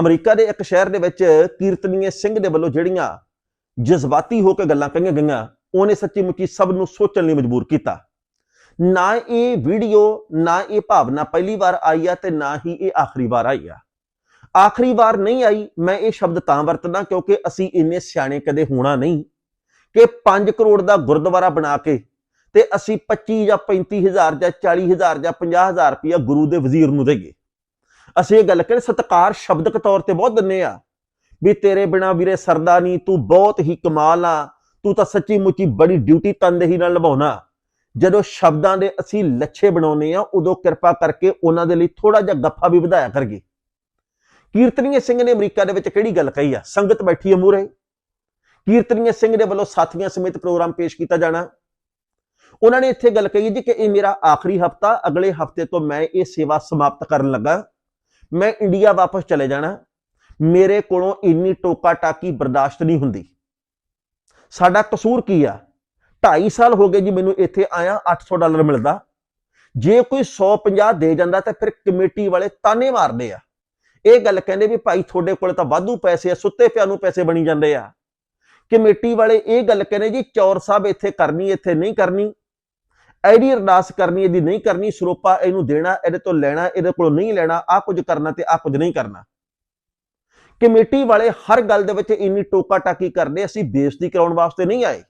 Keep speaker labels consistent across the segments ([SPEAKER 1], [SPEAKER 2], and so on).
[SPEAKER 1] America ਦੇ ਇੱਕ ਸ਼ਹਿਰ ਦੇ ਵਿੱਚ ਕੀਰਤਨੀਏ ਸਿੰਘ ਦੇ ਵੱਲੋਂ ਜਿਹੜੀਆਂ ਜਜ਼ਬਾਤੀ ਹੋ ਕੇ ਗੱਲਾਂ ਕਹੀਆਂ ਗਈਆਂ, ਉਹਨੇ ਸੱਚੀ ਮੁੱਚੀ ਸਭ ਨੂੰ ਸੋਚਣ ਲਈ ਮਜਬੂਰ ਕੀਤਾ। ਨਾ ਇਹ ਵੀਡੀਓ, ਨਾ ਇਹ ਭਾਵਨਾ ਪਹਿਲੀ ਵਾਰ ਆਈ ਆ ਤੇ ਨਾ ਹੀ ਇਹ ਆਖਰੀ ਵਾਰ ਆਈ ਆ। ਆਖਰੀ ਵਾਰ ਨਹੀਂ ਆਈ, ਮੈਂ ਇਹ ਸ਼ਬਦ ਤਾਂ ਵਰਤਦਾ ਕਿਉਂਕਿ ਅਸੀਂ ਇੰਨੇ ਸਿਆਣੇ ਕਦੇ ਹੋਣਾ ਨਹੀਂ ਕਿ 5 ਕਰੋੜ ਦਾ ਗੁਰਦੁਆਰਾ ਬਣਾ ਕੇ ਤੇ ਅਸੀਂ 25 ਜਾਂ 35000 ਜਾਂ 40000 ਜਾਂ 50000 ਰੁਪਇਆ ਗੁਰੂ ਦੇ ਵਜ਼ੀਰ ਨੂੰ ਦੇਈਏ। ਅਸੀਂ ਇਹ ਗੱਲ ਕਹਿੰਦੇ ਸਤਕਾਰ ਸ਼ਬਦਕ ਤੌਰ ਤੇ ਬਹੁਤ ਦਿੰਨੇ ਆ। ਵੀ ਤੇਰੇ ਬਿਨਾ ਵੀਰੇ ਸਰਦਾ ਨਹੀਂ, ਤੂੰ ਬਹੁਤ ਹੀ ਕਮਾਲ ਆ। ਤੂੰ ਤਾਂ ਸੱਚੀ ਮੁੱਚੀ ਬੜੀ ਡਿਊਟੀ ਤਨਦੇਹੀ ਨਾਲ ਨਿਭਾਉਣਾ। ਜਦੋਂ ਸ਼ਬਦਾਂ ਦੇ ਅਸੀਂ ਲੱਛੇ ਬਣਾਉਨੇ ਆ, ਉਦੋਂ ਕਿਰਪਾ ਕਰਕੇ ਉਹਨਾਂ ਦੇ ਲਈ ਥੋੜਾ ਜਿਹਾ ਗੱਫਾ ਵੀ ਵਧਾਇਆ ਕਰਗੇ ਕੀਰਤਨੀਏ ਸਿੰਘ ਨੇ ਅਮਰੀਕਾ ਦੇ ਵਿੱਚ ਕਿਹੜੀ ਗੱਲ ਕਹੀ ਆ? ਸੰਗਤ ਬੈਠੀ ਹੈ ਮੂਰੇ ਕੀਰਤਨੀਏ ਸਿੰਘ ਦੇ ਵੱਲੋਂ ਸਾਥੀਆਂ ਸਮੇਤ ਪ੍ਰੋਗਰਾਮ ਪੇਸ਼ ਕੀਤਾ ਜਾਣਾ। ਉਹਨਾਂ ਨੇ ਇੱਥੇ ਗੱਲ ਕਹੀ ਜੀ ਕਿ ਇਹ ਮੇਰਾ ਆਖਰੀ ਹਫਤਾ, ਅਗਲੇ ਹਫ਼ਤੇ ਤੋਂ ਮੈਂ ਇਹ ਸੇਵਾ ਸਮਾਪਤ ਕਰਨ ਲੱਗਾ। ਮੈਂ ਇੰਡੀਆ ਵਾਪਸ ਚਲੇ ਜਾਣਾ, ਮੇਰੇ ਕੋਲੋਂ ਇੰਨੀ ਟੋਕਾ ਟਾਕੀ ਬਰਦਾਸ਼ਤ ਨਹੀਂ ਹੁੰਦੀ। ਸਾਡਾ ਕਸੂਰ ਕੀ ਆ? 2.5 ਸਾਲ ਹੋ ਗਏ ਜੀ ਮੈਨੂੰ ਇੱਥੇ ਆਇਆ 800 ਡਾਲਰ ਮਿਲਦਾ। ਜੇ ਕੋਈ 150 ਦੇ ਜਾਂਦਾ ਤਾਂ ਫਿਰ ਕਮੇਟੀ ਵਾਲੇ ਤਾਨੇ ਮਾਰਦੇ ਆ। ਇਹ ਗੱਲ ਕਹਿੰਦੇ ਵੀ ਭਾਈ ਤੁਹਾਡੇ ਕੋਲ ਤਾਂ ਵਾਧੂ ਪੈਸੇ ਆ, ਸੁੱਤੇ ਪਿਆ ਨੂੰ ਪੈਸੇ ਬਣੀ ਜਾਂਦੇ ਆ। ਕਮੇਟੀ ਵਾਲੇ ਇਹ ਗੱਲ ਕਹਿੰਦੇ ਜੀ, ਚੌਰ ਸਾਹਿਬ ਇੱਥੇ ਕਰਨੀ, ਇੱਥੇ ਨਹੀਂ ਕਰਨੀ। ਐਡੀ ਅਰਦਾਸ ਕਰਨੀ ਇਹਦੀ ਨਹੀਂ ਕਰਨੀ, ਸਰੋਪਾ ਇਹਨੂੰ ਦੇਣਾ, ਇਹਦੇ ਤੋਂ ਲੈਣਾ, ਇਹਦੇ ਕੋਲੋਂ ਨਹੀਂ ਲੈਣਾ ਆ ਕੁਝ ਕਰਨਾ ਤੇ ਆ ਕੁਝ ਨਹੀਂ ਕਰਨਾ। ਕਮੇਟੀ ਵਾਲੇ ਹਰ ਗੱਲ ਦੇ ਵਿੱਚ ਇੰਨੀ ਟੋਕਾ ਟਾਕੀ ਕਰਦੇ, ਅਸੀਂ ਬੇਇੱਜ਼ਤੀ ਕਰਾਉਣ ਵਾਸਤੇ ਨਹੀਂ ਆਏ।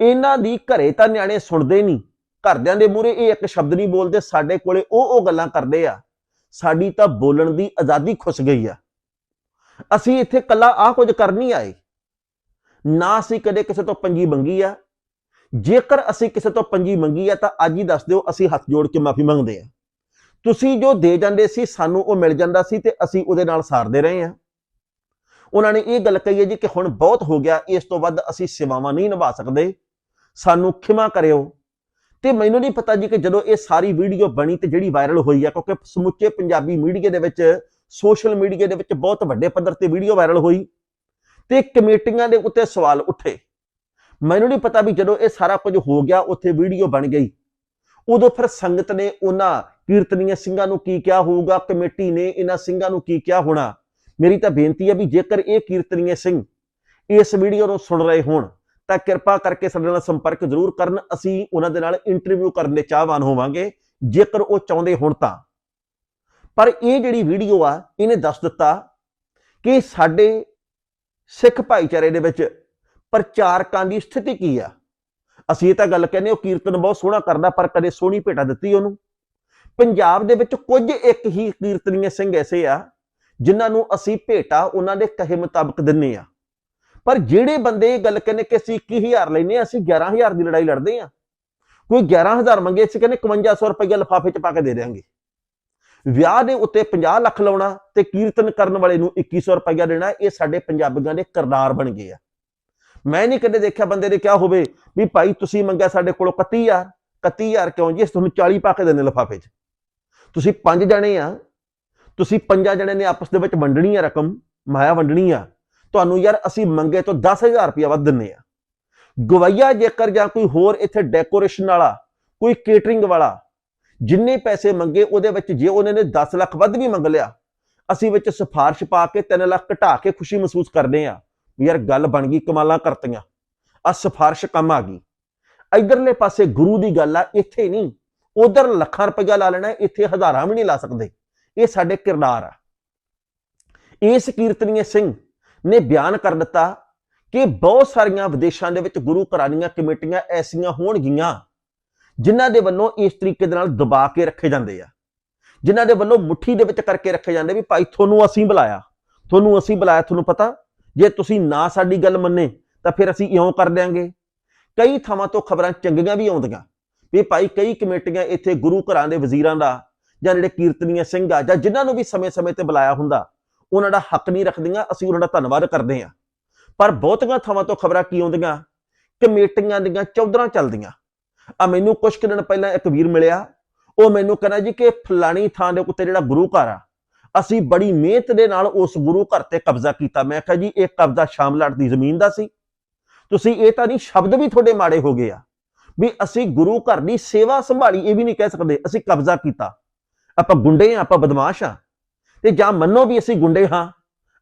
[SPEAKER 1] ਇਹਨਾਂ ਦੀ ਘਰੇ ਤਾਂ ਨਿਆਣੇ ਸੁਣਦੇ ਨਹੀਂ, ਘਰਦਿਆਂ ਦੇ ਮੂਹਰੇ ਇਹ ਇੱਕ ਸ਼ਬਦ ਨਹੀਂ ਬੋਲਦੇ, ਸਾਡੇ ਕੋਲੇ ਉਹ ਉਹ ਗੱਲਾਂ ਕਰਦੇ ਆ। ਸਾਡੀ ਤਾਂ ਬੋਲਣ ਦੀ ਆਜ਼ਾਦੀ ਖੁੱਸ ਗਈ ਆ। ਅਸੀਂ ਇੱਥੇ ਕੱਲਾ ਆ ਕੁਝ ਕਰਨੀ ਆਏ। ਨਾ ਅਸੀਂ ਕਦੇ ਕਿਸੇ ਤੋਂ ਪੰਜੀ ਮੰਗੀ ਆ ਜੇਕਰ ਅਸੀਂ ਕਿਸੇ ਤੋਂ ਪੰਜੀ ਮੰਗੀ ਹੈ ਤਾਂ ਅੱਜ ਹੀ ਦੱਸ ਦਿਓ, ਅਸੀਂ ਹੱਥ ਜੋੜ ਕੇ ਮਾਫੀ ਮੰਗਦੇ ਆ। ਤੁਸੀਂ ਜੋ ਦੇ ਜਾਂਦੇ ਸੀ, ਸਾਨੂੰ ਉਹ ਮਿਲ ਜਾਂਦਾ ਸੀ ਤੇ ਅਸੀਂ ਉਹਦੇ ਨਾਲ ਸਾਰਦੇ ਰਹੇ ਆ ਉਹਨਾਂ ਨੇ ਇਹ ਗੱਲ ਕਹੀ ਹੈ ਜੀ ਕਿ ਹੁਣ ਬਹੁਤ ਹੋ ਗਿਆ, ਇਸ ਤੋਂ ਵੱਧ ਅਸੀਂ ਸੇਵਾਵਾਂ ਨਹੀਂ ਨਿਭਾ ਸਕਦੇ। ਸਾਨੂੰ ਖਿਮਾ ਕਰਿਓ। ਤੇ ਮੈਨੂੰ ਨਹੀਂ ਪਤਾ ਜੀ ਕਿ ਜਦੋਂ ਇਹ ਸਾਰੀ ਵੀਡੀਓ ਬਣੀ ਤੇ ਜਿਹੜੀ ਵਾਇਰਲ ਹੋਈ ਆ, ਕਿਉਂਕਿ ਸਮੁੱਚੇ ਪੰਜਾਬੀ ਮੀਡੀਆ ਦੇ ਵਿੱਚ, ਸੋਸ਼ਲ ਮੀਡੀਆ ਦੇ ਵਿੱਚ ਬਹੁਤ ਵੱਡੇ ਪੱਧਰ ਤੇ ਵੀਡੀਓ ਵਾਇਰਲ ਹੋਈ ਤੇ ਕਮੇਟੀਆਂ ਦੇ ਉੱਤੇ ਸਵਾਲ ਉੱਠੇ। ਮੈਨੂੰ ਨਹੀਂ ਪਤਾ ਵੀ ਜਦੋਂ ਇਹ ਸਾਰਾ ਕੁਝ ਹੋ ਗਿਆ, ਉੱਥੇ ਵੀਡੀਓ ਬਣ ਗਈ। ਉਦੋਂ ਫਿਰ ਸੰਗਤ ਨੇ ਉਹਨਾਂ ਕੀਰਤਨੀਏ ਸਿੰਘਾਂ ਨੂੰ ਕੀ ਕਿਹਾ ਹੋਊਗਾ, ਕਮੇਟੀ ਨੇ ਇਹਨਾਂ ਸਿੰਘਾਂ ਨੂੰ ਕੀ ਕਿਹਾ ਹੋਣਾ? ਮੇਰੀ ਤਾਂ ਬੇਨਤੀ ਹੈ ਵੀ ਜੇਕਰ ਇਹ ਕੀਰਤਨੀਏ ਸਿੰਘ ਇਸ ਵੀਡੀਓ ਨੂੰ ਸੁਣ ਰਹੇ ਹੋਣ, ਤਾਂ ਕਿਰਪਾ ਕਰਕੇ ਸਾਡੇ ਨਾਲ ਸੰਪਰਕ ਜ਼ਰੂਰ ਕਰਨ। ਅਸੀਂ ਉਹਨਾਂ ਦੇ ਨਾਲ ਇੰਟਰਵਿਊ ਕਰਨ ਦੇ ਚਾਹਵਾਨ ਹੋਵਾਂਗੇ, ਜੇਕਰ ਉਹ ਚਾਹੁੰਦੇ ਹੋਣ ਤਾਂ। ਪਰ ਇਹ ਜਿਹੜੀ ਵੀਡੀਓ ਆ, ਇਹਨੇ ਦੱਸ ਦਿੱਤਾ ਕਿ ਸਾਡੇ ਸਿੱਖ ਭਾਈਚਾਰੇ ਦੇ ਵਿੱਚ ਪ੍ਰਚਾਰਕਾਂ ਦੀ ਸਥਿਤੀ ਕੀ ਆ? ਅਸੀਂ ਇਹ ਤਾਂ ਗੱਲ ਕਹਿੰਦੇ ਉਹ ਕੀਰਤਨ ਬਹੁਤ ਸੋਹਣਾ ਕਰਦਾ, ਪਰ ਕਦੇ ਸੋਹਣੀ ਭੇਟਾ ਦਿੱਤੀ ਉਹਨੂੰ। ਪੰਜਾਬ ਦੇ ਵਿੱਚ ਕੁਝ ਇੱਕ ਹੀ ਕੀਰਤਨੀਏ ਸਿੰਘ ਐਸੇ ਆ, ਜਿਨ੍ਹਾਂ ਨੂੰ ਅਸੀਂ ਭੇਟਾ ਉਹਨਾਂ ਦੇ ਕਹੇ ਮੁਤਾਬਕ ਦਿੰਨੇ ਆ। ਪਰ ਜਿਹੜੇ ਬੰਦੇ ਇਹ ਗੱਲ ਕਹਿੰਦੇ ਕਿ ਅਸੀਂ 21000 ਲੈਨੇ ਆ ਅਸੀਂ 11000 ਦੀ ਲੜਾਈ ਲੜਦੇ ਆ ਕੋਈ 11000 ਮੰਗੇ, ਅਸੀਂ ਕਹਿੰਦੇ 5100 ਰੁਪਏ ਲਿਫਾਫੇ 'ਚ ਪਾ ਕੇ ਦੇ ਦੇਾਂਗੇ ਵਿਆਹ ਦੇ ਉੱਤੇ 50 ਲੱਖ ਲਾਉਣਾ ਤੇ ਕੀਰਤਨ ਕਰਨ ਵਾਲੇ ਨੂੰ 2100 ਰੁਪਏ ਦੇਣਾ, ਇਹ ਸਾਡੇ ਪੰਜਾਬੀਆਂ ਦੇ ਕਰਦਾਰ ਬਣ ਗਏ ਆ। ਮੈਂ ਨਹੀਂ ਕਦੇ ਦੇਖਿਆ ਬੰਦੇ ਨੇ ਕਿਹਾ ਹੋਵੇ ਵੀ ਭਾਈ ਤੁਸੀਂ ਮੰਗਿਆ ਸਾਡੇ ਕੋਲੋਂ 31000 31000 ਕਿਉਂ ਜੀ? ਅਸੀਂ ਤੁਹਾਨੂੰ 40 ਪਾ ਕੇ ਦੇਣੇ ਲਿਫਾਫੇ 'ਚ। ਤੁਸੀਂ ਪੰਜ ਜਣੇ ਆ, ਤੁਸੀਂ ਪੰਜਾਂ ਜਣੇ ਨੇ ਆਪਸ ਦੇ ਵਿੱਚ ਵੰਡਣੀ ਆ ਰਕਮ, ਮਾਇਆ ਵੰਡਣੀ ਆ। ਤੁਹਾਨੂੰ ਯਾਰ ਅਸੀਂ ਮੰਗੇ ਤੋਂ 10000 ਰੁਪਇਆ ਵੱਧ ਦਿੰਨੇ ਆ। ਗਵਈਆ ਜੇਕਰ ਜਾਂ ਕੋਈ ਹੋਰ ਇੱਥੇ ਡੈਕੋਰੇਸ਼ਨ ਵਾਲਾ, ਕੋਈ ਕੇਟਰਿੰਗ ਵਾਲਾ, ਜਿੰਨੇ ਪੈਸੇ ਮੰਗੇ ਉਹਦੇ ਵਿੱਚ ਜੇ ਉਹਨੇ ਨੇ 10 ਲੱਖ ਵੱਧ ਵੀ ਮੰਗ ਲਿਆ, ਅਸੀਂ ਵਿੱਚ ਸਿਫਾਰਿਸ਼ ਪਾ ਕੇ 3 ਲੱਖ ਘਟਾ ਕੇ ਖੁਸ਼ੀ ਮਹਿਸੂਸ ਕਰਦੇ ਆ। ਵੀ ਯਾਰ ਗੱਲ ਬਣ ਗਈ, ਕਮਾਲਾਂ ਕਰਤੀਆਂ। ਆ ਸਿਫਾਰਿਸ਼ ਕੰਮ ਆ ਗਈ। ਇਧਰਲੇ ਪਾਸੇ ਗੁਰੂ ਦੀ ਗੱਲ ਆ, ਇੱਥੇ ਨਹੀਂ। ਉਧਰ ਲੱਖਾਂ ਰੁਪਇਆ ਲਾ ਲੈਣਾ, ਇੱਥੇ ਹਜ਼ਾਰਾਂ ਵੀ ਨਹੀਂ ਲਾ ਸਕਦੇ। ਇਹ ਸਾਡੇ ਕਿਰਦਾਰ ਆ। ਇਸ ਕੀਰਤਨੀਏ ਸਿੰਘ ਨੇ ਬਿਆਨ ਕਰ ਦਿੱਤਾ ਕਿ ਬਹੁਤ ਸਾਰੀਆਂ ਵਿਦੇਸ਼ਾਂ ਦੇ ਵਿੱਚ ਗੁਰੂ ਘਰਾਂ ਦੀਆਂ ਕਮੇਟੀਆਂ ਐਸੀਆਂ ਹੋਣਗੀਆਂ, ਜਿਨ੍ਹਾਂ ਦੇ ਵੱਲੋਂ ਇਸ ਤਰੀਕੇ ਦੇ ਨਾਲ ਦਬਾ ਕੇ ਰੱਖੇ ਜਾਂਦੇ ਆ। ਜਿਨ੍ਹਾਂ ਦੇ ਵੱਲੋਂ ਮੁੱਠੀ ਦੇ ਵਿੱਚ ਕਰਕੇ ਰੱਖੇ ਜਾਂਦੇ ਵੀ ਭਾਈ, ਤੁਹਾਨੂੰ ਅਸੀਂ ਬੁਲਾਇਆ। ਤੁਹਾਨੂੰ ਅਸੀਂ ਬੁਲਾਇਆ, ਤੁਹਾਨੂੰ ਪਤਾ ਜੇ ਤੁਸੀਂ ਨਾ ਸਾਡੀ ਗੱਲ ਮੰਨੇ, ਤਾਂ ਫਿਰ ਅਸੀਂ ਇਉਂ ਕਰ ਦਿਆਂਗੇ। ਕਈ ਥਾਵਾਂ ਤੋਂ ਖਬਰਾਂ ਚੰਗੀਆਂ ਵੀ ਆਉਂਦੀਆਂ ਵੀ ਭਾਈ ਕਈ ਕਮੇਟੀਆਂ ਇੱਥੇ ਗੁਰੂ ਘਰਾਂ ਦੇ ਵਜ਼ੀਰਾਂ ਦਾ ਜਾਂ ਜਿਹੜੇ ਕੀਰਤਨੀਆਂ ਸਿੰਘ ਆ ਜਾਂ ਜਿਨ੍ਹਾਂ ਨੂੰ ਵੀ ਸਮੇਂ-ਸਮੇਂ ਤੇ ਬੁਲਾਇਆ ਹੁੰਦਾ, ਉਹਨਾਂ ਦਾ ਹੱਕ ਨਹੀਂ ਰੱਖਦੀਆਂ, ਅਸੀਂ ਉਹਨਾਂ ਦਾ ਧੰਨਵਾਦ ਕਰਦੇ ਹਾਂ। ਪਰ ਬਹੁਤੀਆਂ ਥਾਵਾਂ ਤੋਂ ਖਬਰਾਂ ਕੀ ਆਉਂਦੀਆਂ? ਕਮੇਟੀਆਂ ਦੀਆਂ ਚੌਧਰਾਂ ਚੱਲਦੀਆਂ। ਆ ਮੈਨੂੰ ਕੁਝ ਕੁ ਦਿਨ ਪਹਿਲਾਂ ਇੱਕ ਵੀਰ ਮਿਲਿਆ, ਉਹ ਮੈਨੂੰ ਕਹਿੰਦਾ ਜੀ ਕਿ ਫਲਾਣੀ ਥਾਂ ਦੇ ਉੱਤੇ ਜਿਹੜਾ ਗੁਰੂ ਘਰ ਆ ਅਸੀਂ ਬੜੀ ਮਿਹਨਤ ਦੇ ਨਾਲ ਉਸ ਗੁਰੂ ਘਰ ਤੇ ਕਬਜ਼ਾ ਕੀਤਾ। ਮੈਂ ਕਿਹਾ ਜੀ, ਇਹ ਕਬਜ਼ਾ ਸ਼ਾਮਲਾਟ ਦੀ ਜ਼ਮੀਨ ਦਾ ਸੀ। ਤੁਸੀਂ ਇਹ ਤਾਂ ਨਹੀਂ, ਸ਼ਬਦ ਵੀ ਤੁਹਾਡੇ ਮਾੜੇ ਹੋ ਗਏ ਆ। ਵੀ ਅਸੀਂ ਗੁਰੂ ਘਰ ਦੀ ਸੇਵਾ ਸੰਭਾਲੀ, ਇਹ ਵੀ ਨਹੀਂ ਕਹਿ ਸਕਦੇ, ਅਸੀਂ ਕਬਜ਼ਾ ਕੀਤਾ। ਆਪਾਂ ਗੁੰਡੇ ਆ, ਆਪਾਂ ਬਦਮਾਸ਼ ਆ। ਤੇ ਜਾਂ ਮੰਨੋ ਵੀ ਅਸੀਂ ਗੁੰਡੇ ਹਾਂ,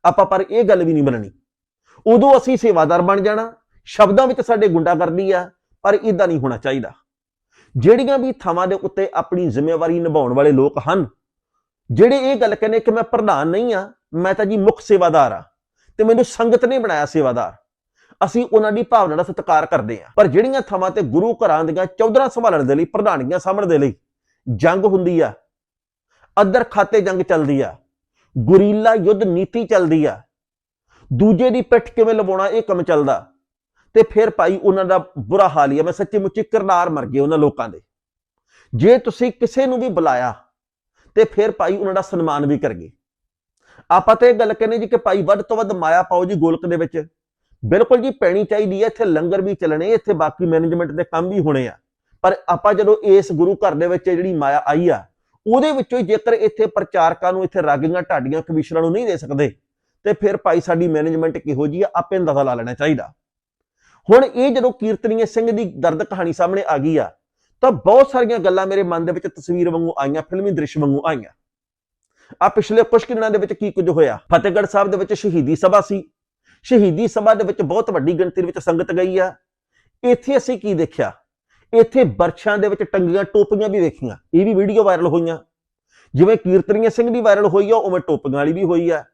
[SPEAKER 1] ਆਪਾਂ ਪਰ ਇਹ ਗੱਲ ਵੀ ਨਹੀਂ ਮੰਨਣੀ। ਉਦੋਂ ਅਸੀਂ ਸੇਵਾਦਾਰ ਬਣ ਜਾਣਾ। ਸ਼ਬਦਾਂ ਵਿੱਚ ਸਾਡੇ ਗੁੰਡਾ ਕਰਦੀ ਆ, ਪਰ ਇਦਾਂ ਨਹੀਂ ਹੋਣਾ ਚਾਹੀਦਾ। ਜਿਹੜੀਆਂ ਵੀ ਥਾਵਾਂ ਦੇ ਉੱਤੇ ਆਪਣੀ ਜ਼ਿੰਮੇਵਾਰੀ ਨਿਭਾਉਣ ਵਾਲੇ ਲੋਕ ਹਨ ਜਿਹੜੇ ਇਹ ਗੱਲ ਕਹਿੰਦੇ ਕਿ ਮੈਂ ਪ੍ਰਧਾਨ ਨਹੀਂ ਆ ਮੈਂ ਤਾਂ ਜੀ ਮੁੱਖ ਸੇਵਾਦਾਰ ਆ ਤੇ ਮੈਨੂੰ ਸੰਗਤ ਨੇ ਬਣਾਇਆ ਸੇਵਾਦਾਰ। ਅਸੀਂ ਉਹਨਾਂ ਦੀ ਭਾਵਨਾ ਦਾ ਸਤਿਕਾਰ ਕਰਦੇ ਆ ਪਰ ਜਿਹੜੀਆਂ ਥਾਵਾਂ ਤੇ ਗੁਰੂ ਘਰਾਂ ਦੀਆਂ ਚੌਧਰਾਂ ਸੰਭਾਲਣ ਦੇ ਲਈ, ਪ੍ਰਧਾਨੀਆਂ ਸਾਂਭਣ ਦੇ ਲਈ ਜੰਗ ਹੁੰਦੀ ਆ, ਅਦਰ ਖਾਤੇ ਜੰਗ ਚੱਲਦੀ ਆ, ਗੁਰੀਲਾ ਯੁੱਧ ਨੀਤੀ ਚੱਲਦੀ ਆ, ਦੂਜੇ ਦੀ ਪਿੱਠ ਕਿਵੇਂ ਲਵਾਉਣਾ ਇਹ ਕੰਮ ਚੱਲਦਾ, ਤੇ ਫਿਰ ਭਾਈ ਉਹਨਾਂ ਦਾ ਬੁਰਾ ਹਾਲ ਹੀ ਆ। ਮੈਂ ਸੱਚੀ ਮੁੱਚੀ ਕਿਰਦਾਰ ਮਰ ਗਏ ਉਹਨਾਂ ਲੋਕਾਂ ਦੇ। ਜੇ ਤੁਸੀਂ ਕਿਸੇ ਨੂੰ ਵੀ ਬੁਲਾਇਆ ਤੇ ਫਿਰ ਭਾਈ ਉਹਨਾਂ ਦਾ ਸਨਮਾਨ ਵੀ ਕਰਗੇ ਆਪਾਂ ਤੇ ਇਹ ਗੱਲ ਕਹਿੰਦੇ ਜੀ ਕਿ ਭਾਈ ਵੱਧ ਤੋਂ ਵੱਧ ਮਾਇਆ ਪਾਓ ਜੀ ਗੋਲਕ ਦੇ ਵਿੱਚ। ਬਿਲਕੁਲ ਜੀ ਪੈਣੀ ਚਾਹੀਦੀ ਹੈ, ਇੱਥੇ ਲੰਗਰ ਵੀ ਚੱਲਣੇ, ਇੱਥੇ ਬਾਕੀ ਮੈਨੇਜਮੈਂਟ ਦੇ ਕੰਮ ਵੀ ਹੋਣੇ ਆ। ਪਰ ਆਪਾਂ ਜਦੋਂ ਇਸ ਗੁਰੂ ਘਰ ਦੇ ਵਿੱਚ ਜਿਹੜੀ ਮਾਇਆ ਆਈ ਆ, ਉਹਦੇ ਵਿੱਚੋਂ ਹੀ ਜੇਕਰ ਇੱਥੇ ਪ੍ਰਚਾਰਕਾਂ ਨੂੰ, ਇੱਥੇ ਰਾਗੀਆਂ ਢਾਡੀਆਂ ਕਮਿਸ਼ਨਰਾਂ ਨੂੰ ਨਹੀਂ ਦੇ ਸਕਦੇ, ਤੇ ਫਿਰ ਭਾਈ ਸਾਡੀ ਮੈਨੇਜਮੈਂਟ ਕਿਹੋ ਜੀ ਆ, ਆਪੇ ਅੰਦਾਜ਼ਾ ਲਾ ਲੈਣਾ ਚਾਹੀਦਾ। ਹੁਣ ਇਹ ਜਦੋਂ ਕੀਰਤਨੀਏ ਸਿੰਘ ਦੀ ਦਰਦ ਕਹਾਣੀ ਸਾਹਮਣੇ ਆ ਗਈ ਆ ਤਾਂ ਬਹੁਤ ਸਾਰੀਆਂ ਗੱਲਾਂ ਮੇਰੇ ਮਨ ਦੇ ਵਿੱਚ ਤਸਵੀਰ ਵਾਂਗੂ ਆਈਆਂ, ਫਿਲਮੀ ਦ੍ਰਿਸ਼ ਵਾਂਗੂ ਆਈਆਂ। ਆ ਪਿਛਲੇ ਕੁਝ ਦਿਨਾਂ ਦੇ ਵਿੱਚ ਕੀ ਕੁਝ ਹੋਇਆ? ਫਤਿਹਗੜ੍ਹ ਸਾਹਿਬ ਦੇ ਵਿੱਚ ਸ਼ਹੀਦੀ ਸਭਾ ਸੀ। ਸ਼ਹੀਦੀ ਸਭਾ ਦੇ ਵਿੱਚ ਬਹੁਤ ਵੱਡੀ ਗਿਣਤੀ ਵਿੱਚ ਸੰਗਤ ਗਈ ਆ। ਇੱਥੇ ਅਸੀਂ ਕੀ ਦੇਖਿਆ? ਇੱਥੇ ਬਰਛਾਂ ਦੇ ਵਿੱਚ ਟੰਗੀਆਂ ਟੋਪੀਆਂ ਵੀ ਵੇਖੀਆਂ। ਇਹ ਵੀ ਵੀਡੀਓ ਵਾਇਰਲ ਹੋਈਆਂ। ਜਿਵੇਂ ਕੀਰਤਨੀਏ ਸਿੰਘ ਦੀ ਵਾਇਰਲ ਹੋਈ ਆ, ਉਵੇਂ ਟੋਪੀਆਂ ਵਾਲੀ ਵੀ ਹੋਈ ਆ।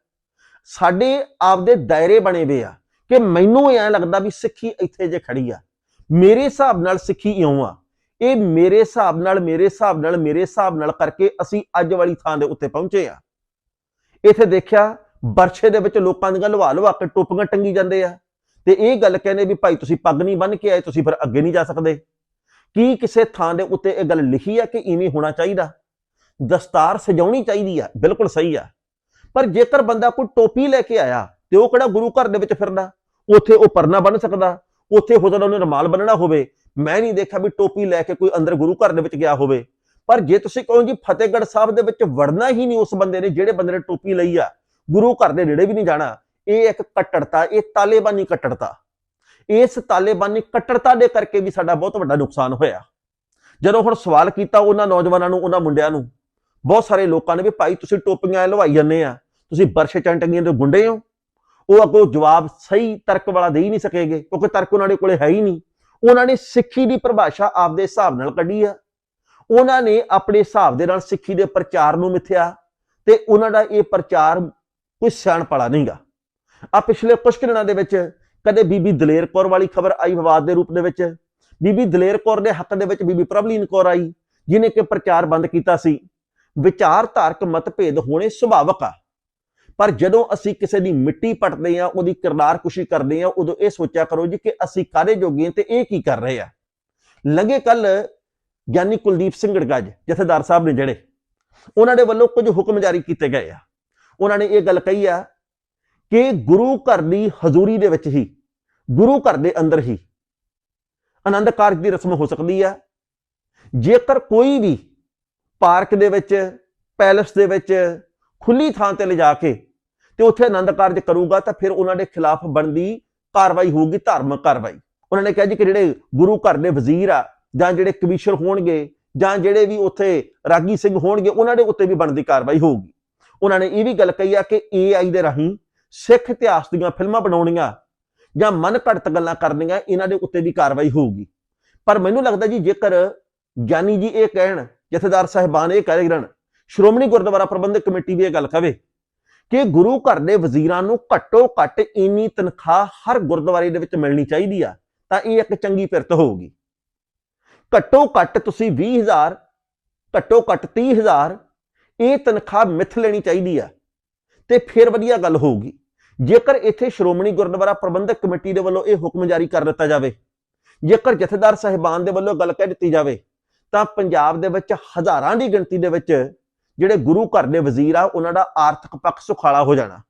[SPEAKER 1] ਸਾਡੇ ਆਪਦੇ ਦਾਇਰੇ ਬਣੇ ਵੇ ਆ ਕਿ ਮੈਨੂੰ ਐਂ ਲੱਗਦਾ ਵੀ ਸਿੱਖੀ ਇੱਥੇ ਜੇ ਖੜੀ ਆ। ਮੇਰੇ ਹਿਸਾਬ ਨਾਲ ਸਿੱਖੀ ਇਉਂ ਆ। ਇਹ ਮੇਰੇ ਹਿਸਾਬ ਨਾਲ, ਮੇਰੇ ਹਿਸਾਬ ਨਾਲ, ਮੇਰੇ ਹਿਸਾਬ ਨਾਲ ਕਰਕੇ ਅਸੀਂ ਅੱਜ ਵਾਲੀ ਥਾਂ ਦੇ ਉੱਤੇ ਪਹੁੰਚੇ ਆ ਇੱਥੇ ਦੇਖਿਆ, ਬਰਛੇ ਦੇ ਵਿੱਚ ਲੋਕਾਂ ਦੀਆਂ ਲਵਾ ਲਵਾ ਕੇ ਟੋਪੀਆਂ ਟੰਗੀ ਜਾਂਦੇ ਆ। ਤੇ ਇਹ ਗੱਲ ਕਹਿੰਦੇ ਵੀ ਭਾਈ ਤੁਸੀਂ ਪੱਗ ਨਹੀਂ ਬੰਨ ਕੇ ਆਏ, ਤੁਸੀਂ ਫਿਰ ਅੱਗੇ ਨਹੀਂ ਜਾ ਸਕਦੇ। ਕੀ ਕਿਸੇ ਥਾਂ ਦੇ ਉੱਤੇ ਇਹ ਗੱਲ ਲਿਖੀ ਆ ਕਿ ਇਵੇਂ ਹੋਣਾ ਚਾਹੀਦਾ? ਦਸਤਾਰ ਸਜਾਉਣੀ ਚਾਹੀਦੀ ਆ, ਬਿਲਕੁਲ ਸਹੀ ਆ। ਪਰ ਜੇਕਰ ਬੰਦਾ ਕੋਈ ਟੋਪੀ ਲੈ ਕੇ ਆਇਆ, ਤੇ ਉਹ ਕਿਹੜਾ ਗੁਰੂ ਘਰ ਦੇ ਵਿੱਚ ਫਿਰਦਾ? ਉੱਥੇ ਉਹ ਪਰਨਾ ਬੰਨ ਸਕਦਾ, ਉੱਥੇ ਹੋ ਸਕਦਾ ਉਹਨੇ ਰਮਾਲ ਬੰਨਣਾ ਹੋਵੇ ਮੈਂ ਨਹੀਂ ਦੇਖਿਆ ਵੀ ਟੋਪੀ ਲੈ ਕੇ ਕੋਈ ਅੰਦਰ ਗੁਰੂ ਘਰ ਦੇ ਵਿੱਚ ਗਿਆ ਹੋਵੇ। ਪਰ ਜੇ ਤੁਸੀਂ ਕਹੋ ਜੀ ਫਤਿਹਗੜ੍ਹ ਸਾਹਿਬ ਦੇ ਵਿੱਚ ਵੜਨਾ ਹੀ ਨਹੀਂ ਉਸ ਬੰਦੇ ਨੇ ਜਿਹੜੇ ਬੰਦੇ ਨੇ ਟੋਪੀ ਲਈ ਆ, ਗੁਰੂ ਘਰ ਦੇ ਨੇੜੇ ਵੀ ਨਹੀਂ ਜਾਣਾ, ਇਹ ਇੱਕ ਕੱਟੜਤਾ, ਇਹ ਤਾਲੇਬਾਨੀ ਕੱਟੜਤਾ। ਇਸ ਤਾਲੇਬਾਨੀ ਕੱਟੜਤਾ ਦੇ ਕਰਕੇ ਵੀ ਸਾਡਾ ਬਹੁਤ ਵੱਡਾ ਨੁਕਸਾਨ ਹੋਇਆ। ਜਦੋਂ ਹੁਣ ਸਵਾਲ ਕੀਤਾ ਉਹਨਾਂ ਨੌਜਵਾਨਾਂ ਨੂੰ, ਉਹਨਾਂ ਮੁੰਡਿਆਂ ਨੂੰ, ਬਹੁਤ ਸਾਰੇ ਲੋਕਾਂ ਨੇ ਵੀ ਭਾਈ ਤੁਸੀਂ ਟੋਪੀਆਂ ਲਵਾਈ ਜਾਂਦੇ ਆ, ਤੁਸੀਂ ਬਰਸ਼ੇ ਚੰਟੰਗੀਆਂ ਦੇ ਗੁੰਡੇ ਹੋ। ਉਹ ਅੱਗੋਂ ਜਵਾਬ ਸਹੀ ਤਰਕ ਵਾਲਾ ਦੇ ਹੀ ਨਹੀਂ ਸਕੇਗੇ, ਕਿਉਂਕਿ ਤਰਕ ਉਹਨਾਂ ਦੇ ਕੋਲੇ ਹੈ ਹੀ ਨਹੀਂ। ਉਹਨਾਂ ਨੇ ਸਿੱਖੀ ਦੀ ਪਰਿਭਾਸ਼ਾ ਆਪਦੇ ਹਿਸਾਬ ਨਾਲ ਕੱਢੀ ਆ। ਉਹਨਾਂ ਨੇ ਆਪਣੇ ਹਿਸਾਬ ਦੇ ਨਾਲ ਸਿੱਖੀ ਦੇ ਪ੍ਰਚਾਰ ਨੂੰ ਮਿਥਿਆ ਤੇ ਉਹਨਾਂ ਦਾ ਇਹ ਪ੍ਰਚਾਰ ਕੋਈ ਸਿਆਣਪ ਵਾਲਾ ਨਹੀਂਗਾ ਆ ਪਿਛਲੇ ਕੁਝ ਕੁ ਦਿਨਾਂ ਦੇ ਵਿੱਚ ਕਦੇ ਬੀਬੀ ਦਲੇਰ ਕੌਰ ਵਾਲੀ ਖਬਰ ਆਈ ਵਿਵਾਦ ਦੇ ਰੂਪ ਦੇ ਵਿੱਚ। ਬੀਬੀ ਦਲੇਰ ਕੌਰ ਦੇ ਹੱਕ ਦੇ ਵਿੱਚ ਬੀਬੀ ਪ੍ਰਭਲੀਨ ਕੌਰ ਆਈ, ਜਿਨੇ ਕਿ ਪ੍ਰਚਾਰ ਬੰਦ ਕੀਤਾ ਸੀ। ਵਿਚਾਰਧਾਰਕ ਮਤਭੇਦ ਹੋਣੇ ਸੁਭਾਵਕ ਆ। ਪਰ ਜਦੋਂ ਅਸੀਂ ਕਿਸੇ ਦੀ ਮਿੱਟੀ ਪਟਦੇ ਆ ਉਹਦੀ ਕਿਰਦਾਰ ਕੁਸ਼ੀ ਕਰਦੇ ਆ ਉਦੋਂ ਇਹ ਸੋਚਿਆ ਕਰੋ ਜੀ ਕਿ ਅਸੀਂ ਕਾਦੇ ਜੋਗੇ ਹਾਂ ਤੇ ਇਹ ਕੀ ਕਰ ਰਹੇ ਆ। ਲੰਗੇ ਕੱਲ ਗਿਆਨੀ ਕੁਲਦੀਪ ਸਿੰਘ ਗੜਗੱਜ ਜਥੇਦਾਰ ਸਾਹਿਬ ਨੇ ਜਿਹੜੇ, ਉਹਨਾਂ ਦੇ ਵੱਲੋਂ ਕੁਝ ਹੁਕਮ ਜਾਰੀ ਕੀਤੇ ਗਏ ਆ। ਉਹਨਾਂ ਨੇ ਇਹ ਗੱਲ ਕਹੀ ਆ ਕਿ ਗੁਰੂ ਘਰ ਦੀ ਹਜ਼ੂਰੀ ਦੇ ਵਿੱਚ ਹੀ, ਗੁਰੂ ਘਰ ਦੇ ਅੰਦਰ ਹੀ ਆਨੰਦ ਕਾਰਜ ਦੀ ਰਸਮ ਹੋ ਸਕਦੀ ਆ। ਜੇਕਰ ਕੋਈ ਵੀ ਪਾਰਕ ਦੇ ਵਿੱਚ, ਪੈਲਸ ਦੇ ਵਿੱਚ ਖੁੱਲੀ ਥਾਂ ਤੇ ਲਿਜਾ ਕੇ ਤੇ ਉੱਥੇ ਆਨੰਦ ਕਾਰਜ ਕਰੂਗਾ ਤਾਂ ਫਿਰ ਉਹਨਾਂ ਦੇ ਖਿਲਾਫ ਬਣਦੀ ਕਾਰਵਾਈ ਹੋਊਗੀ, ਧਾਰਮਿਕ ਕਾਰਵਾਈ। ਉਹਨਾਂ ਨੇ ਕਿਹਾ ਜੀ ਕਿ ਜਿਹੜੇ ਗੁਰੂ ਘਰ ਦੇ ਵਜ਼ੀਰ ਆ, ਜਾਂ ਜਿਹੜੇ ਕਮਿਸ਼ਨਰ ਹੋਣਗੇ, ਜਾਂ ਜਿਹੜੇ ਵੀ ਉੱਥੇ ਰਾਗੀ ਸਿੰਘ ਹੋਣਗੇ, ਉਹਨਾਂ ਦੇ ਉੱਤੇ ਵੀ ਬਣਦੀ ਕਾਰਵਾਈ ਹੋਊਗੀ। ਉਹਨਾਂ ਨੇ ਇਹ ਵੀ ਗੱਲ ਕਹੀ ਆ ਕਿ AI ਦੇ ਰਾਹੀਂ ਸਿੱਖ ਇਤਿਹਾਸ ਦੀਆਂ ਫਿਲਮਾਂ ਬਣਾਉਣੀਆਂ ਜਾਂ ਮਨ ਘੜਤ ਗੱਲਾਂ ਕਰਨੀਆਂ, ਇਹਨਾਂ ਦੇ ਉੱਤੇ ਵੀ ਕਾਰਵਾਈ ਹੋਊਗੀ। ਪਰ ਮੈਨੂੰ ਲੱਗਦਾ ਜੀ ਜੇਕਰ ਗਿਆਨੀ ਜੀ ਇਹ ਕਹਿਣ, ਜਥੇਦਾਰ ਸਾਹਿਬਾਨ ਇਹ ਕਹਿ ਰਹਿਣ ਸ਼੍ਰੋਮਣੀ ਗੁਰਦੁਆਰਾ ਪ੍ਰਬੰਧਕ ਕਮੇਟੀ ਵੀ ਇਹ ਗੱਲ ਕਵੇ ਕਿ ਗੁਰੂ ਘਰ ਦੇ ਵਜ਼ੀਰਾਂ ਨੂੰ ਘੱਟੋ ਘੱਟ ਇੰਨੀ ਤਨਖਾਹ ਹਰ ਗੁਰਦੁਆਰੇ ਦੇ ਵਿੱਚ ਮਿਲਣੀ ਚਾਹੀਦੀ ਆ, ਤਾਂ ਇਹ ਇੱਕ ਚੰਗੀ ਫਿਰਤ ਹੋਊਗੀ। ਘੱਟੋ ਘੱਟ ਤੁਸੀਂ 20000 ਘੱਟੋ ਘੱਟ 30000 ਇਹ ਤਨਖਾਹ ਮਿੱਥ ਲੈਣੀ ਚਾਹੀਦੀ ਆ, ਤੇ ਫਿਰ ਵਧੀਆ ਗੱਲ ਹੋਊਗੀ। ਜੇਕਰ ਇੱਥੇ ਸ਼੍ਰੋਮਣੀ ਗੁਰਦੁਆਰਾ ਪ੍ਰਬੰਧਕ ਕਮੇਟੀ ਦੇ ਵੱਲੋਂ ਇਹ ਹੁਕਮ ਜਾਰੀ ਕਰ ਦਿੱਤਾ ਜਾਵੇ, ਜੇਕਰ ਜਥੇਦਾਰ ਸਾਹਿਬਾਨ ਦੇ ਵੱਲੋਂ ਗੱਲ ਕਹਿ ਦਿੱਤੀ ਜਾਵੇ, ਤਾਂ ਪੰਜਾਬ ਦੇ ਵਿੱਚ ਹਜ਼ਾਰਾਂ ਦੀ ਗਿਣਤੀ ਦੇ ਵਿੱਚ ਜਿਹੜੇ ਗੁਰੂ ਘਰ ਦੇ ਵਜ਼ੀਰ ਆ, ਉਹਨਾਂ ਦਾ ਆਰਥਿਕ ਪੱਖ ਸੁਖਾਲਾ ਹੋ ਜਾਣਾ।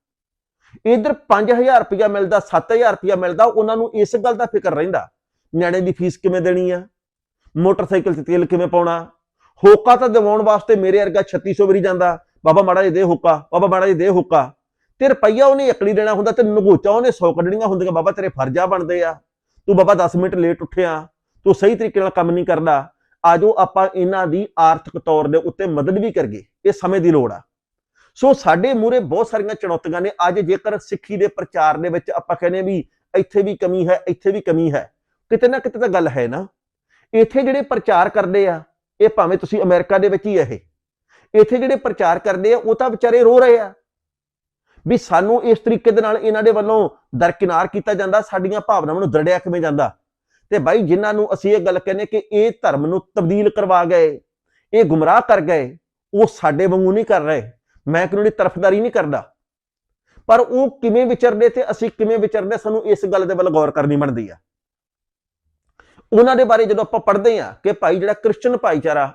[SPEAKER 1] ਇਧਰ 5000 ਰੁਪਇਆ ਮਿਲਦਾ 7000 ਰੁਪਇਆ ਮਿਲਦਾ, ਉਹਨਾਂ ਨੂੰ ਇਸ ਗੱਲ ਦਾ ਫਿਕਰ ਰਹਿੰਦਾ, ਨਿਆਣੇ ਦੀ ਫੀਸ ਕਿਵੇਂ ਦੇਣੀ ਆ? ਮੋਟਰਸਾਈਕਲ ਤੇ ਤੇਲ ਕਿਵੇਂ ਪਾਉਣਾ? ਹੋਕਾ ਤਾਂ ਦਿਵਾਉਣ ਵਾਸਤੇ ਮੇਰੇ ਵਰਗਾ 3600 ਵਾਰੀ ਜਾਂਦਾ, ਬਾਬਾ ਮਾੜਾ ਜੀ ਦੇ ਹੋਕਾ, ਬਾਬਾ ਮਾੜਾ ਜੀ ਦੇ ਹੋਕਾ। ਤੇ ਰੁਪਈਆ ਉਹਨੇ ਇਕਲੀ ਦੇਣਾ ਹੁੰਦਾ ਤੇ ਨਗੋਚਾ ਉਹਨੇ 100 ਕੱਢਣੀਆਂ ਹੁੰਦੀਆਂ, ਬਾਬਾ ਤੇਰੇ ਫਰਜ਼ਾ ਬਣਦੇ ਆ। ਤੂੰ ਬਾਬਾ 10 ਮਿੰਟ ਲੇਟ ਉੱਠਿਆ, ਤੂੰ ਸਹੀ ਤਰੀਕੇ ਨਾਲ ਕੰਮ ਨਹੀਂ ਕਰਦਾ ਆਜੋ ਆਪਾਂ ਇਹਨਾਂ ਦੀ ਆਰਥਿਕ ਤੌਰ ਦੇ ਉੱਤੇ ਮਦਦ ਵੀ ਕਰਗੇ ਇਹ ਸਮੇਂ ਦੀ ਲੋੜ ਆ। ਸੋ ਸਾਡੇ ਮੂਰੇ ਬਹੁਤ ਸਾਰੀਆਂ ਚੁਣੌਤੀਆਂ ਨੇ, ਅੱਜ ਜੇਕਰ ਸਿੱਖੀ ਦੇ ਪ੍ਰਚਾਰ ਦੇ ਵਿੱਚ ਆਪਾਂ ਕਹਿੰਦੇ ਵੀ ਇੱਥੇ ਵੀ ਕਮੀ ਹੈ, ਇੱਥੇ ਵੀ ਕਮੀ ਹੈ, ਕਿਤੇ ਨਾ ਕਿਤੇ ਤਾਂ ਗੱਲ ਹੈ ਨਾ। ਇੱਥੇ ਜਿਹੜੇ ਪ੍ਰਚਾਰ ਕਰਦੇ ਆ, ਇਹ ਭਾਵੇਂ ਤੁਸੀਂ ਅਮਰੀਕਾ ਦੇ ਵਿੱਚ ਹੀ ਇਹ, ਇੱਥੇ ਜਿਹੜੇ ਪ੍ਰਚਾਰ ਕਰਦੇ ਆ, ਉਹ ਤਾਂ ਵਿਚਾਰੇ ਰੋ ਰਹੇ ਆ। ਵੀ ਸਾਨੂੰ ਇਸ ਤਰੀਕੇ ਦੇ ਨਾਲ ਇਹਨਾਂ ਦੇ ਵੱਲੋਂ ਦਰਕਿਨਾਰ ਕੀਤਾ ਜਾਂਦਾ, ਸਾਡੀਆਂ ਭਾਵਨਾਵਾਂ ਨੂੰ ਦਰੜਿਆ ਕਿਵੇਂ ਜਾਂਦਾ। ਤੇ ਬਾਈ ਜਿਨ੍ਹਾਂ ਨੂੰ ਅਸੀਂ ਇਹ ਗੱਲ ਕਹਿੰਦੇ ਕਿ ਇਹ ਧਰਮ ਨੂੰ ਤਬਦੀਲ ਕਰਵਾ ਗਏ, ਇਹ ਗੁੰਮਰਾਹ ਕਰ ਗਏ, ਉਹ ਸਾਡੇ ਵਾਂਗੂ ਨਹੀਂ ਕਰ ਰਹੇ, ਮੈਂ ਕਿਉਂ ਦੀ ਤਰਫਦਾਰੀ ਨਹੀਂ ਕਰਦਾ? ਪਰ ਉਹ ਕਿਵੇਂ ਵਿਚਰਦੇ ਤੇ ਅਸੀਂ ਕਿਵੇਂ ਵਿਚਰਦੇ, ਸਾਨੂੰ ਇਸ ਗੱਲ ਦੇ ਵੱਲ ਗੌਰ ਕਰਨੀ ਬਣਦੀ ਆ। ਉਹਨਾਂ ਦੇ ਬਾਰੇ ਜਦੋਂ ਆਪਾਂ ਪੜ੍ਹਦੇ ਆ ਕਿ ਭਾਈ ਜਿਹੜਾ ਕ੍ਰਿਸਚੀਅਨ ਭਾਈਚਾਰਾ,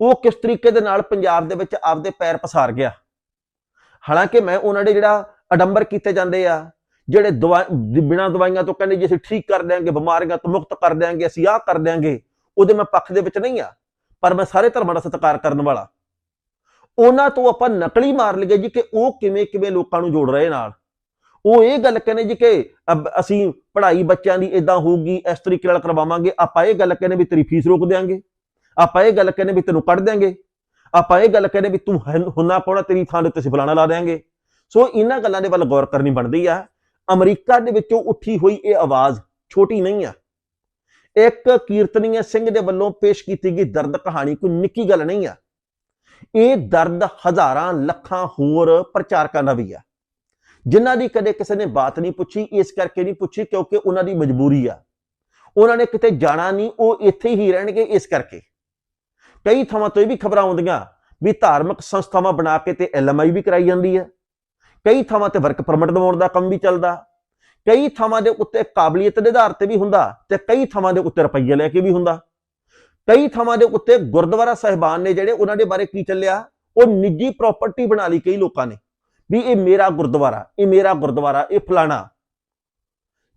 [SPEAKER 1] ਉਹ ਕਿਸ ਤਰੀਕੇ ਦੇ ਨਾਲ ਪੰਜਾਬ ਦੇ ਵਿੱਚ ਆਪਦੇ ਪੈਰ ਪਸਾਰ ਗਿਆ? ਹਾਲਾਂਕਿ ਮੈਂ ਉਹਨਾਂ ਦੇ ਜਿਹੜਾ ਅਡੰਬਰ ਕੀਤੇ ਜਾਂਦੇ ਆ ਜਿਹੜੇ ਦਵਾ ਬਿਨਾਂ ਦਵਾਈਆਂ ਤੋਂ ਕਹਿੰਦੇ ਜੀ ਅਸੀਂ ਠੀਕ ਕਰ ਦਿਆਂਗੇ, ਬਿਮਾਰੀਆਂ ਤੋਂ ਮੁਕਤ ਕਰ ਦਿਆਂਗੇ, ਅਸੀਂ ਆਹ ਕਰ ਦਿਆਂਗੇ, ਉਹਦੇ ਮੈਂ ਪੱਖ ਦੇ ਵਿੱਚ ਨਹੀਂ ਆ, ਪਰ ਮੈਂ ਸਾਰੇ ਧਰਮਾਂ ਦਾ ਸਤਿਕਾਰ ਕਰਨ ਵਾਲਾ। ਉਹਨਾਂ ਤੋਂ ਆਪਾਂ ਨਕਲੀ ਮਾਰ ਲਈਏ ਜੀ ਕਿ ਉਹ ਕਿਵੇਂ ਕਿਵੇਂ ਲੋਕਾਂ ਨੂੰ ਜੋੜ ਰਹੇ ਨਾਲ। ਉਹ ਇਹ ਗੱਲ ਕਹਿੰਦੇ ਜੀ ਕਿ ਅਸੀਂ ਪੜ੍ਹਾਈ ਬੱਚਿਆਂ ਦੀ ਇਦਾਂ ਹੋਊਗੀ, ਇਸ ਤਰੀਕੇ ਨਾਲ ਕਰਵਾਵਾਂਗੇ, ਆਪਾਂ ਇਹ ਗੱਲ ਕਹਿੰਦੇ ਵੀ ਤੇਰੀ ਫੀਸ ਰੋਕ ਦਿਆਂਗੇ। ਆਪਾਂ ਇਹ ਗੱਲ ਕਹਿੰਦੇ ਵੀ ਤੈਨੂੰ ਕੱਢ ਦਿਆਂਗੇ। ਆਪਾਂ ਇਹ ਗੱਲ ਕਹਿੰਦੇ ਵੀ ਤੂੰ ਹੁੰਨਾ ਕੋਣਾ ਤੇਰੀ ਥਾਂ ਦੇ ਉੱਤੇ ਅਸੀਂ ਫਲਾਣਾ ਲਾ ਦਿਆਂਗੇ। ਸੋ ਇਹਨਾਂ ਗੱਲਾਂ ਦੇ ਵੱਲ ਗੌਰ ਕਰਨੀ ਬਣਦੀ ਆ। ਅਮਰੀਕਾ ਦੇ ਵਿੱਚੋਂ ਉੱਠੀ ਹੋਈ ਇਹ ਆਵਾਜ਼ ਛੋਟੀ ਨਹੀਂ ਆ। ਇੱਕ ਕੀਰਤਨੀय ਸਿੰਘ ਦੇ ਵੱਲੋਂ ਪੇਸ਼ ਕੀਤੀ ਗਈ ਦਰਦ ਕਹਾਣੀ ਕੋਈ ਨਿੱਕੀ ਗੱਲ ਨਹੀਂ ਆ। ਇਹ ਦਰਦ ਹਜ਼ਾਰਾਂ ਲੱਖਾਂ ਹੋਰ ਪ੍ਰਚਾਰਕਾਂ ਦਾ ਵੀ ਆ। ਜਿਨ੍ਹਾਂ ਦੀ ਕਦੇ ਕਿਸੇ ਨੇ ਬਾਤ ਨਹੀਂ ਪੁੱਛੀ, ਇਸ ਕਰਕੇ ਨਹੀਂ ਪੁੱਛੀ ਕਿਉਂਕਿ ਉਹਨਾਂ ਦੀ ਮਜਬੂਰੀ ਆ। ਉਹਨਾਂ ਨੇ ਕਿਤੇ ਜਾਣਾ ਨਹੀਂ, ਉਹ ਇੱਥੇ ਹੀ ਰਹਿਣਗੇ ਇਸ ਕਰਕੇ। ਕਈ ਥਾਵਾਂ ਤੋਂ ਇਹ ਵੀ ਖਬਰਾਂ ਆਉਂਦੀਆਂ ਵੀ ਧਾਰਮਿਕ ਸੰਸਥਾਵਾਂ ਬਣਾ ਕੇ ਤੇ ਐਲਐਮਆਈ ਵੀ ਕਰਾਈ ਜਾਂਦੀ ਹੈ ਕਈ ਥਾਵਾਂ ਤੇ ਵਰਕ ਪਰਮਿਟ ਦਿਵਾਉਣ ਦਾ ਕੰਮ ਵੀ ਚੱਲਦਾ। ਕਈ ਥਾਵਾਂ ਦੇ ਉੱਤੇ ਕਾਬਲੀਅਤ ਦੇ ਆਧਾਰ ਤੇ ਵੀ ਹੁੰਦਾ ਤੇ ਕਈ ਥਾਵਾਂ ਦੇ ਉੱਤੇ ਰੁਪਈਏ ਲੈ ਕੇ ਵੀ ਹੁੰਦਾ। ਕਈ ਥਾਵਾਂ ਦੇ ਉੱਤੇ ਗੁਰਦੁਆਰਾ ਸਾਹਿਬਾਨ ਨੇ ਜਿਹੜੇ ਉਹਨਾਂ ਦੇ ਬਾਰੇ ਕੀ ਚੱਲਿਆ, ਉਹ ਨਿੱਜੀ ਪ੍ਰਾਪਰਟੀ ਬਣਾ ਲਈ ਕਈ ਲੋਕਾਂ ਨੇ। ਵੀ ਇਹ ਮੇਰਾ ਗੁਰਦੁਆਰਾ, ਇਹ ਮੇਰਾ ਗੁਰਦੁਆਰਾ, ਇਹ ਫਲਾਣਾ।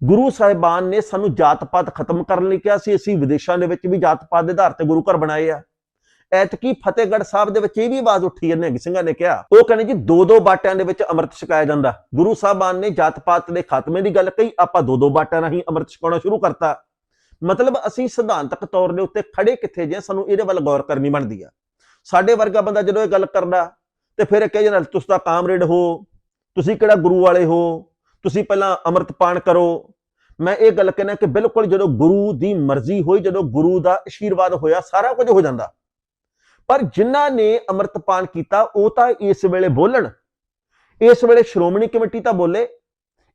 [SPEAKER 1] ਗੁਰੂ ਸਾਹਿਬਾਨ ਨੇ ਸਾਨੂੰ ਜਾਤ ਪਾਤ ਖਤਮ ਕਰਨ ਲਈ ਕਿਹਾ ਸੀ, ਅਸੀਂ ਵਿਦੇਸ਼ਾਂ ਦੇ ਵਿੱਚ ਵੀ ਜਾਤ ਪਾਤ ਦੇ ਆਧਾਰ ਤੇ ਗੁਰੂ ਘਰ ਬਣਾਏ ਆ। ਐਤਕੀ ਫਤਿਹਗੜ੍ਹ ਸਾਹਿਬ ਦੇ ਵਿੱਚ ਇਹ ਵੀ ਆਵਾਜ਼ ਉੱਠੀ ਹੈ ਨਿਹੰਗ ਸਿੰਘਾਂ ਨੇ ਕਿਹਾ। ਉਹ ਕਹਿੰਦੇ ਜੀ ਦੋ ਦੋ ਬਾਟਿਆਂ ਦੇ ਵਿੱਚ ਅੰਮ੍ਰਿਤ ਛਕਾਇਆ ਜਾਂਦਾ। ਗੁਰੂ ਸਾਹਿਬਾਨ ਨੇ ਜਾਤ ਪਾਤ ਦੇ ਖਾਤਮੇ ਦੀ ਗੱਲ ਕਹੀ, ਆਪਾਂ ਦੋ ਦੋ ਬਾਟਿਆਂ ਰਾਹੀਂ ਅੰਮ੍ਰਿਤ ਛਕਾਉਣਾ ਸ਼ੁਰੂ ਕਰਤਾ। ਮਤਲਬ ਅਸੀਂ ਸਿਧਾਂਤਕ ਤੌਰ ਦੇ ਉੱਤੇ ਖੜੇ ਕਿੱਥੇ ਜੇ, ਸਾਨੂੰ ਇਹਦੇ ਵੱਲ ਗੌਰ ਕਰਨੀ ਬਣਦੀ ਆ। ਸਾਡੇ ਵਰਗਾ ਬੰਦਾ ਜਦੋਂ ਇਹ ਗੱਲ ਕਰਦਾ, ਤੇ ਫਿਰ ਇਹ ਕਹੇ ਜਾਂਦਾ, ਤੁਸੀਂ ਤਾਂ ਕਾਮਰੇਡ ਹੋ, ਤੁਸੀਂ ਕਿਹੜਾ ਗੁਰੂ ਵਾਲੇ ਹੋ, ਤੁਸੀਂ ਪਹਿਲਾਂ ਅੰਮ੍ਰਿਤਪਾਨ ਕਰੋ। ਮੈਂ ਇਹ ਗੱਲ ਕਹਿੰਦਾ ਕਿ ਬਿਲਕੁਲ ਜਦੋਂ ਗੁਰੂ ਦੀ ਮਰਜ਼ੀ ਹੋਈ, ਜਦੋਂ ਗੁਰੂ ਦਾ ਅਸ਼ੀਰਵਾਦ ਹੋਇਆ, ਸਾਰਾ ਕੁਝ ਹੋ ਜਾਂਦਾ। ਪਰ ਜਿਨ੍ਹਾਂ ਨੇ ਅੰਮ੍ਰਿਤਪਾਨ ਕੀਤਾ, ਉਹ ਤਾਂ ਇਸ ਵੇਲੇ ਬੋਲਣ। ਇਸ ਵੇਲੇ ਸ਼੍ਰੋਮਣੀ ਕਮੇਟੀ ਤਾਂ ਬੋਲੇ,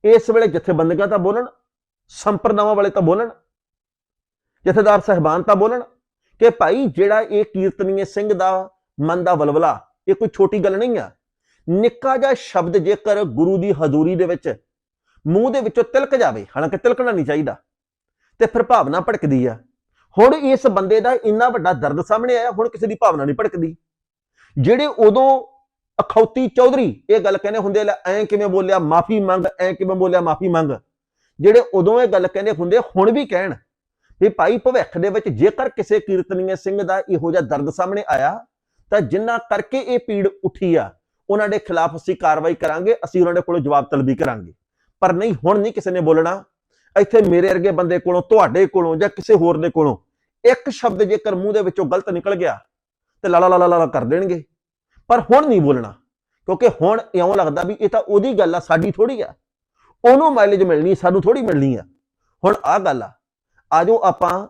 [SPEAKER 1] ਇਸ ਵੇਲੇ ਜਥੇਬੰਦੀਆਂ ਤਾਂ ਬੋਲਣ ਸੰਪਰਦਾਵਾਂ ਵਾਲੇ ਤਾਂ ਬੋਲਣ, ਜਥੇਦਾਰ ਸਹਿਬਾਨ ਤਾਂ ਬੋਲਣ ਕਿ ਭਾਈ ਜਿਹੜਾ ਇਹ ਕੀਰਤਨੀਏ ਸਿੰਘ ਦਾ ਮਨ ਦਾ ਵਲਵਲਾ, ਇਹ ਕੋਈ ਛੋਟੀ ਗੱਲ ਨਹੀਂ ਆ। ਨਿੱਕਾ ਜਿਹਾ ਸ਼ਬਦ ਜੇਕਰ ਗੁਰੂ ਦੀ ਹਜ਼ੂਰੀ ਦੇ ਵਿੱਚ ਮੂੰਹ ਦੇ ਵਿੱਚੋਂ ਤਿਲਕ ਜਾਵੇ, ਹਾਲਾਂਕਿ ਤਿਲਕਣਾ ਨਹੀਂ ਚਾਹੀਦਾ, ਤੇ ਫਿਰ ਭਾਵਨਾ ਭੜਕਦੀ ਆ। ਹੁਣ ਇਸ ਬੰਦੇ ਦਾ ਇੰਨਾ ਵੱਡਾ ਦਰਦ ਸਾਹਮਣੇ ਆਇਆ, ਹੁਣ ਕਿਸੇ ਦੀ ਭਾਵਨਾ ਨਹੀਂ ਭੜਕਦੀ। ਜਿਹੜੇ ਉਦੋਂ ਅਖੌਤੀ ਚੌਧਰੀ ਇਹ ਗੱਲ ਕਹਿੰਦੇ ਹੁੰਦੇ ਲੈ, ਐ ਕਿਵੇਂ ਬੋਲਿਆ, ਮਾਫੀ ਮੰਗ, ਐ ਕਿਵੇਂ ਬੋਲਿਆ, ਮਾਫੀ ਮੰਗ। ਜਿਹੜੇ ਉਦੋਂ ਇਹ ਗੱਲ ਕਹਿੰਦੇ ਹੁੰਦੇ, ਹੁਣ ਵੀ ਕਹਿਣ ਵੀ ਭਾਈ ਭਵਿੱਖ ਦੇ ਵਿੱਚ ਜੇਕਰ ਕਿਸੇ ਕੀਰਤਨੀਏ ਸਿੰਘ ਦਾ ਇਹੋ ਜਿਹਾ ਦਰਦ ਸਾਹਮਣੇ ਆਇਆ, ਤਾਂ ਜਿੰਨਾ ਕਰਕੇ ਇਹ ਪੀੜ ਉੱਠੀ ਆ, ਉਹਨਾਂ ਦੇ ਖਿਲਾਫ ਅਸੀਂ ਕਾਰਵਾਈ ਕਰਾਂਗੇ, ਅਸੀਂ ਉਹਨਾਂ ਦੇ ਕੋਲੋਂ ਜਵਾਬ ਤਲਬੀ ਕਰਾਂਗੇ। ਪਰ ਨਹੀਂ, ਹੁਣ ਨਹੀਂ ਕਿਸੇ ਨੇ ਬੋਲਣਾ। ਇੱਥੇ ਮੇਰੇ ਵਰਗੇ ਬੰਦੇ ਕੋਲੋਂ, ਤੁਹਾਡੇ ਕੋਲੋਂ ਜਾਂ ਕਿਸੇ ਹੋਰ ਦੇ ਕੋਲੋਂ ਇੱਕ ਸ਼ਬਦ ਜੇਕਰ ਮੂੰਹ ਦੇ ਵਿੱਚੋਂ ਗਲਤ ਨਿਕਲ ਗਿਆ ਤੇ ਲਾ ਲਾ ਲਾ ਲਾ ਕਰ ਦੇਣਗੇ। ਪਰ ਹੁਣ ਨਹੀਂ ਬੋਲਣਾ, ਕਿਉਂਕਿ ਹੁਣ ਇਉਂ ਲੱਗਦਾ ਵੀ ਇਹ ਤਾਂ ਉਹਦੀ ਗੱਲ ਆ, ਸਾਡੀ ਥੋੜੀ ਆ। ਉਹਨੂੰ ਮਾਈਲੇਜ ਮਿਲਣੀ, ਸਾਨੂੰ ਥੋੜੀ ਮਿਲਣੀ ਆ। ਹੁਣ ਆਹ ਗੱਲ ਆ, ਆਜੋ ਆਪਾਂ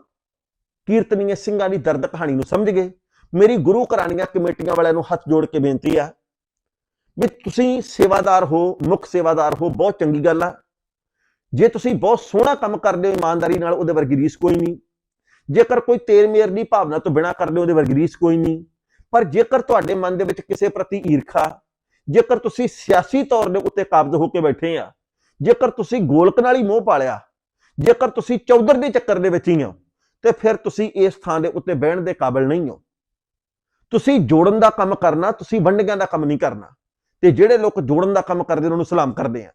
[SPEAKER 1] ਕੀਰਤਨੀਏ ਸਿੰਘਾਂ ਦੀ ਦਰਦ ਕਹਾਣੀ ਨੂੰ ਸਮਝ ਗਏ। ਮੇਰੀ ਗੁਰੂ ਘਰਾਣੀਆਂ ਕਮੇਟੀਆਂ ਵਾਲਿਆਂ ਨੂੰ ਹੱਥ ਜੋੜ ਕੇ ਬੇਨਤੀ ਆ ਵੀ ਤੁਸੀਂ ਸੇਵਾਦਾਰ ਹੋ, ਮੁੱਖ ਸੇਵਾਦਾਰ ਹੋ, ਬਹੁਤ ਚੰਗੀ ਗੱਲ ਆ। ਜੇ ਤੁਸੀਂ ਬਹੁਤ ਸੋਹਣਾ ਕੰਮ ਕਰਦੇ ਹੋ ਇਮਾਨਦਾਰੀ ਨਾਲ, ਉਹਦੇ ਵਰਗੀ ਰੀਸ ਕੋਈ ਨਹੀਂ। ਜੇਕਰ ਕੋਈ ਤੇਰ ਮੇਰ ਦੀ ਭਾਵਨਾ ਤੋਂ ਬਿਨਾ ਕਰ ਲਿਓ ਉਹਦੇ ਵਰਗੀ ਰੀਸ ਕੋਈ ਨਹੀਂ। ਪਰ ਜੇਕਰ ਤੁਹਾਡੇ ਮਨ ਦੇ ਵਿੱਚ ਕਿਸੇ ਪ੍ਰਤੀ ਈਰਖਾ, ਜੇਕਰ ਤੁਸੀਂ ਸਿਆਸੀ ਤੌਰ ਦੇ ਉੱਤੇ ਕਾਬਜ਼ ਹੋ ਕੇ ਬੈਠੇ ਆ, ਜੇਕਰ ਤੁਸੀਂ ਗੋਲਕ ਨਾਲ ਹੀ ਮੋਹ ਪਾਲਿਆ, ਜੇਕਰ ਤੁਸੀਂ ਚੌਧਰ ਦੇ ਚੱਕਰ ਦੇ ਵਿੱਚ ਹੀ ਹੋ, ਤੇ ਫਿਰ ਤੁਸੀਂ ਇਸ ਥਾਂ ਦੇ ਉੱਤੇ ਬਹਿਣ ਦੇ ਕਾਬਿਲ ਨਹੀਂ ਹੋ। ਤੁਸੀਂ ਜੋੜਨ ਦਾ ਕੰਮ ਕਰਨਾ, ਤੁਸੀਂ ਵੰਡਗਿਆਂ ਦਾ ਕੰਮ ਨਹੀਂ ਕਰਨਾ, ਤੇ ਜਿਹੜੇ ਲੋਕ ਜੋੜਨ ਦਾ ਕੰਮ ਕਰਦੇ ਉਹਨਾਂ ਨੂੰ ਸਲਾਮ ਕਰਦੇ ਆ।